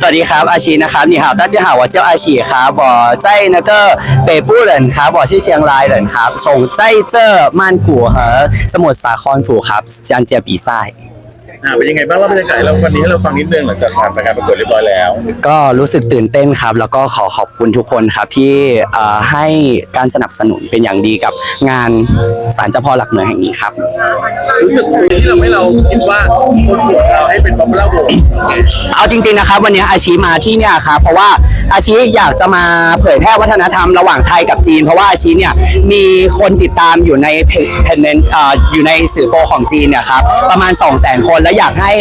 สวัสดีครับอาชีนะครับ你好大家好我叫阿喜ครับ我在那个北部人ครับ我是เชียงราย人ครับส่ง在这曼谷和สมุทรสาคร府ครับ将接比赛 อ่าเป็นยังไงบ้างเล่าบรรยากาศเราวันนี้ให้เราฟังนิดนึงหลังจากผ่านไปการประกวดเรียบร้อยแล้ว ก็รู้สึกตื่นเต้นครับ แล้วก็ขอขอบคุณทุกคนครับที่เอ่อให้การสนับสนุนเป็นอย่างดีกับงานศาลเจ้าพ่อหลักเมืองแห่งนี้ครับ รู้สึกดีที่เราให้เราคิดว่าคนโหวตเราให้ เป็นป๊อปปูล่าโบเอาจริงๆนะครับ วันนี้อาชีมาที่เนี่ยครับเพราะว่าอาชีอยากจะมาเผยแพร่วัฒนธรรมระหว่างไทยกับจีน เพราะว่าอาชีเนี่ยมีคนติดตามอยู่ในเพจเพจเนเอ่อยู่ในสื่อโปรของจีนเนี่ยครับประมาณ 2 0 0 0 0 0 คน และอยากให้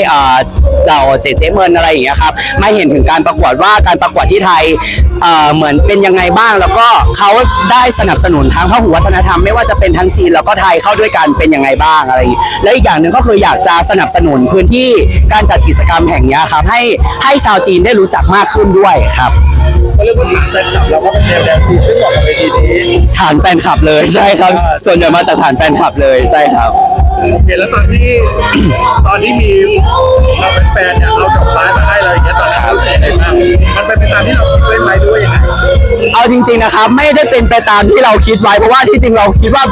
เอ่อเราเจเจเมินอะไรอย่างเงี้ยครับมาเห็นถึงการประกวดว่าการประกวดที่ไทยเอ่อเหมือนเป็นยังไงบ้าง แล้วก็เขาได้สนับสนุนทั้งพหุวัฒนธรรมไม่ว่าจะเป็นทั้งจีนแล้วก็ไทยเข้าด้วยกันเป็นยังไงบ้างอะไรอย่างงี้และอีกอย่างหนึ่งก็คืออยากจะสนับสนุนพื้นที่การจัดกิจกรรมแห่งเนี้ยครับให้ให้ชาวจีนได้รู้จักมากขึ้นด้วยครับ ก็เรียกว่าฐานแฟนคลับเราก็เป็นแนวแดนซีซึ่งเหมาะกับเวทีนี้ฐานแฟนคลับเลยใช่ครับ ส่วนใหญ่มาจากฐานแฟนคลับเลยใช่ครับ โอเคแล้วตอนที่ ตอนที่มีเราเป็นแฟนเนี่ยเอาดอกไม้มาให้เราอย่างเงี้ยตอนนั้นรู้สึกยังไงบ้างมันเป็นไปตามที่เราคิดไว้ไหมด้วยยังไงเอาจริง ๆนะครับ ไม่ได้เป็นไปตามที่เราคิดไว้เพราะว่าที่จริงเราคิดว่า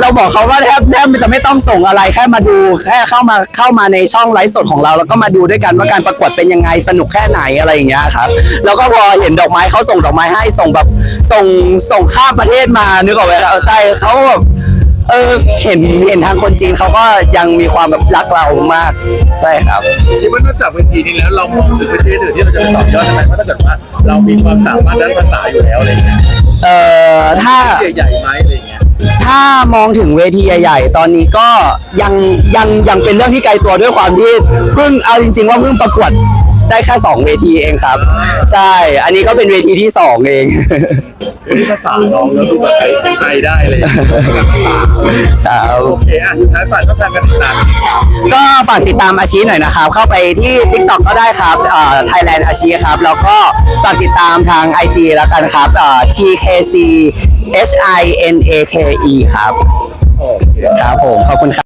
เราบอกเขาว่าแทบแทบจะไม่ต้องส่งอะไรแค่มาดูแค่เข้ามาเข้ามาในช่องไลฟ์สดของเรา แล้วก็มาดูด้วยกันว่าการประกวดเป็นยังไงสนุกแค่ไหนอะไรอย่างเงี้ยครับแล้วก็พอเห็นดอกไม้เขาส่งดอกไม้ให้ส่งแบบส่งส่งข้ามประเทศมานึกออกไหมครับใช่เขาแบบ เออเห็นเห็นทางคนจีนเขาก็ยังมีความแบบรักเรามากใช่ครับ คิดว่านอกจากเวทีนี้แล้วเรามองถึงประเทศอื่นที่เราจะไปต่อยอดได้ไหมว่าถ้าเกิดว่าเรามีความสามารถด้านภาษาอยู่แล้วอะไรอย่างเงี้ยเอ่อถ้าใหญ่ๆไหมอะไรอย่างเงี้ย ถ้ามองถึงเวทีใหญ่ๆ ตอนนี้ก็ยังยังยังเป็นเรื่องที่ไกลตัวด้วยความที่เพิ่งเอาจริง ๆ ว่าเพิ่งประกวด ได้แค่สองเวทีเองครับ ใช่ อันนี้ก็เป็นเวทีที่สองเองภาษาน้องแล้วดูแบบไทยได้เลยครับโอเคอะสุดท้ายฝากช่องทางการติดตามก็ฝากติดตามอาชีหน่อยนะครับ เข้าไปที่ TikTok ก็ได้ครับเอ่อ Thailand อาชีครับ แล้วก็ฝากติดตามทาง IG แล้วกันครับเอ่อ TKC H I N A K E ครับโอเคครับผมขอบคุณครับ